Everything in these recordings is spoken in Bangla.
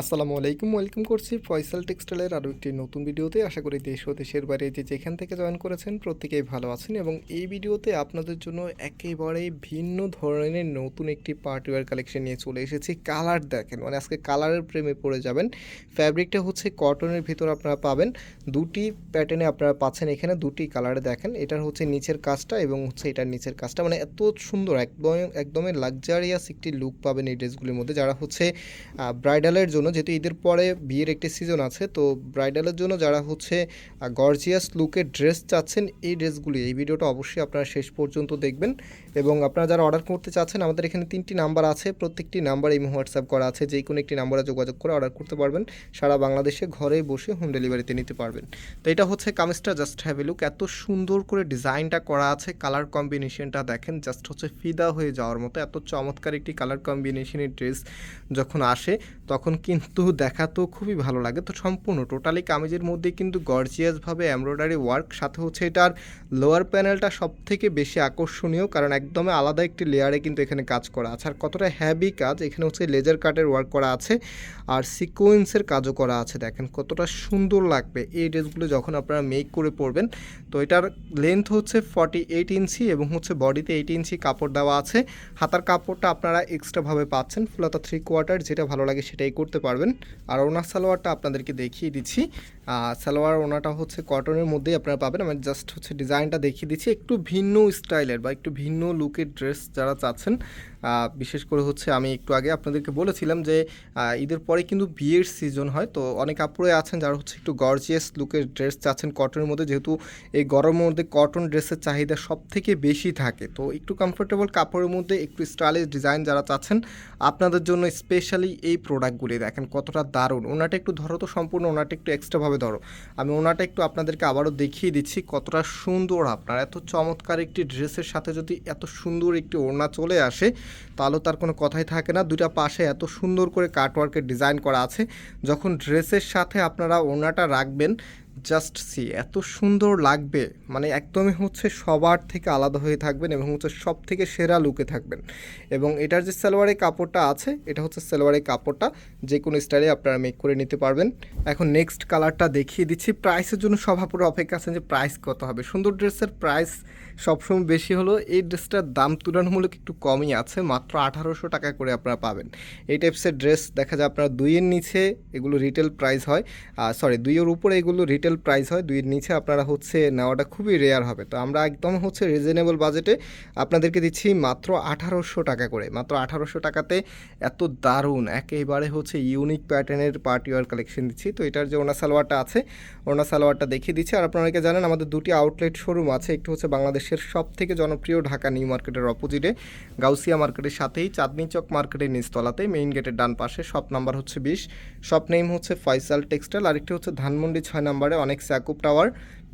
আসসালামু আলাইকুম, ওয়েলকাম করছি ফয়সাল টেক্সটাইলের আরও একটি নতুন ভিডিওতে। আশা করি দেশ ও দেশের বাইরে যে যেখান থেকে জয়েন করেছেন প্রত্যেকেই ভালো আছেন এবং এই ভিডিওতে আপনাদের জন্য একেবারে ভিন্ন ধরনের নতুন একটি পার্টিওয়ার কালেকশন নিয়ে চলে এসেছি। কালার দেখেন মানে আজকে কালারের প্রেমে পড়ে যাবেন। ফ্যাব্রিকটা হচ্ছে কটনের ভিতর আপনারা পাবেন। দুটি প্যাটার্নে আপনারা পাচ্ছেন এখানে দুটি কালারে দেখেন। এটার হচ্ছে নিচের কাজটা এবং হচ্ছে এটার নিচের কাজটা। মানে এত সুন্দর, একদম, একদমই লাক্সারিয়াস একটি লুক পাবেন এই ড্রেসগুলির মধ্যে। যারা হচ্ছে ব্রাইডালের জন্য যেহেতু ঈদের পরে বিয়ের একটি সিজন আছে, তো ব্রাইডালের জন্য যারা হচ্ছে গর্জিয়াস লুকের ড্রেস চাচ্ছেন, এই ড্রেসগুলি এই ভিডিওটা অবশ্যই আপনারা শেষ পর্যন্ত দেখবেন। এবং আপনারা যারা অর্ডার করতে চাচ্ছেন, আমাদের এখানে তিনটি নাম্বার আছে, প্রত্যেকটি নাম্বার এই হোয়াটসঅ্যাপ করা আছে, যে কোনো একটি নাম্বারে যোগাযোগ করে অর্ডার করতে পারবেন। সারা বাংলাদেশে ঘরে বসে হোম ডেলিভারিতে নিতে পারবেন। তো এটা হচ্ছে কামিজটা জাস্ট হ্যাভ লুক এত সুন্দর করে ডিজাইনটা করা আছে কালার কম্বিনেশনটা দেখেন জাস্ট হচ্ছে ফিদা হয়ে যাওয়ার মতো, এত চমৎকার একটি কালার কম্বিনেশনের ড্রেস যখন আসে, তখন কিন্তু দেখা তো খুবই ভালো লাগে। তো সম্পূর্ণ টোটালি কামিজের মধ্যে কিন্তু গর্জিয়াসভাবে এমব্রয়ডারি ওয়ার্ক, সাথে হচ্ছে এটার লোয়ার প্যানেলটা সব থেকে বেশি আকর্ষণীয়, কারণ একদমই আলাদা একটি লেয়ারে কিন্তু এখানে কাজ করা আছে। আর কতটা হ্যাভি কাজ, এখানে হচ্ছে লেজার কাটের ওয়ার্ক করা আছে, আর সিকোয়েন্সের কাজও করা আছে। দেখেন কতটা সুন্দর লাগবে এই ড্রেসগুলো যখন আপনারা মেক করে পরবেন। তো এটার লেন্থ হচ্ছে ফর্টি এইট ইঞ্চি এবং হচ্ছে বডিতে এইট ইঞ্চি কাপড় দেওয়া আছে। হাতার কাপড়টা আপনারা এক্সট্রাভাবে পাচ্ছেন, ফুলাতা থ্রি কোয়ার্টার যেটা ভালো লাগে সেটাই করতে পারবেন। আর ওনার সালোয়ারটা আপনাদেরকে দেখিয়ে দিচ্ছি। সালোয়ার ওনাটা হচ্ছে কটনের মধ্যেই আপনারা পাবেন। আমি জাস্ট হচ্ছে ডিজাইনটা দেখিয়ে দিচ্ছি। একটু ভিন্ন স্টাইলের বা একটু ভিন্ন লুকের ড্রেস যারা চাচ্ছেন বিশেষ করে হচ্ছে আমি একটু আগে আপনাদেরকে বলেছিলাম যে ঈদের পরে কিন্তু বিয়ের সিজন হয়। তো অনেক আপুরে আছেন যারা হচ্ছে একটু গর্জিয়াস লুকের ড্রেস চাচ্ছেন কটনের মধ্যে। যেহেতু এই গরমের মধ্যে কটন ড্রেসের চাহিদা সব থেকে বেশি থাকে। তো একটু কমফোর্টেবল কাপড়ের মধ্যে, একটু স্টাইলিশ ডিজাইন যারা চাচ্ছেন, আপনাদের জন্য স্পেশালি এই প্রোডাক্টগুলি দেখেন কতটা দারুণ। ওনাটা একটু ধরো তো সম্পূর্ণ, ওনাটা একটু এক্সট্রাভাবে ধরো। আমি ওনাটা একটু আপনাদেরকে আবারও দেখিয়ে দিচ্ছি কতটা সুন্দর আপনার। এত চমৎকার একটি ড্রেসের সাথে যদি এত সুন্দর একটি ওড়না চলে আসে, তাহলে তার কোনো কথাই থাকে না। দুটা পাশে এত সুন্দর করে কাটওয়ার্কের ডিজাইন করা আছে। যখন ড্রেসের সাথে আপনারা ওড়নাটা রাখবেন জাস্ট সি এত সুন্দর লাগবে মানে একদমই হচ্ছে সবার থেকে আলাদা হয়ে থাকবেন এবং হচ্ছে সব থেকে সেরা লুকে থাকবেন। এবং এটার যে সালোয়ারের কাপড়টা আছে, এটা হচ্ছে সালোয়ারের কাপড়টা, যে কোনো স্টাইলে আপনারা মেক করে নিতে পারবেন। এখন নেক্সট কালারটা দেখিয়ে দিচ্ছি। প্রাইসের জন্য সভাপুরে অপেক্ষা আছেন যে প্রাইস কত হবে? সুন্দর ড্রেসের প্রাইস সবসময় বেশি হলো এই ড্রেসটার দাম তুলনামূলক একটু কমই আছে, মাত্র আঠারোশো টাকা করে আপনারা পাবেন। এই টাইপসের ড্রেস দেখা যায় আপনারা দুইয়ের নিচে এগুলো রিটেল প্রাইস হয় সরি দুইয়ের উপরে এগুলো রিটেল প্রাইস হয়, দুইয়ের নিচে আপনারা হচ্ছে নেওয়াটা খুবই রেয়ার হবে। তো আমরা একদম হচ্ছে রিজনেবল বাজেটে আপনাদেরকে দিচ্ছি মাত্র আঠারোশো টাকা করে। মাত্র আঠারোশো টাকাতে এত দারুণ, একেবারে হচ্ছে ইউনিক প্যাটার্নের পার্টি ওয়ার কালেকশন দিচ্ছি। তো এটার যে ওনা সালোয়ারটা আছে ওনা সালোয়ারটা দেখিয়ে দিচ্ছি। আর আপনারা জানেন, আমাদের দুটি আউটলেট শোরুম আছে। একটু হচ্ছে বাংলাদেশের সব থেকে জনপ্রিয় ঢাকা নিউ মার্কেটের অপোজিটে গাউসিয়া মার্কেটের সাথেই চাঁদনি চক মার্কেটের নিচতলাতে মেইন গেটের ডান পাশে শপ নাম্বার হচ্ছে বিশ শপ নেম হচ্ছে ফয়সাল টেক্সটাইল আরেকটি হচ্ছে ধানমন্ডি ছয় নাম্বারে অনেক স্যাকুপ টাওয়ার,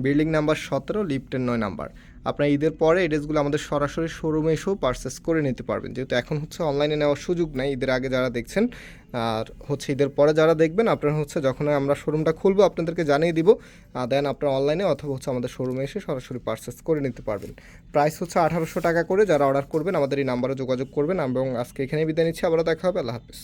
বিল্ডিং নাম্বার সতেরো, লিফটের নয় নাম্বার। আপনার ঈদের পরে এই ড্রেসগুলো আমাদের সরাসরি শোরুমে এসেও পারচেস করে নিতে পারবেন। যেহেতু এখন হচ্ছে অনলাইনে নেওয়ার সুযোগ নাই, ঈদের আগে যারা দেখছেন, আর হচ্ছে ঈদের পরে যারা দেখবেন, আপনারা হচ্ছে যখন আমরা শোরুমটা খুলবো, আপনাদেরকে জানিয়ে দিব দেন আপনারা অনলাইনে অথবা হচ্ছে আমাদের শোরুমে এসে সরাসরি পারচেস করে নিতে পারবেন। প্রাইস হচ্ছে আঠারোশো টাকা করে, যারা অর্ডার করবেন, আমাদের এই নাম্বারে যোগাযোগ করবেন, এবং আজকে এখানে বিদায় নিচ্ছি, আবারও দেখা হবে, আল্লাহ হাফিজ।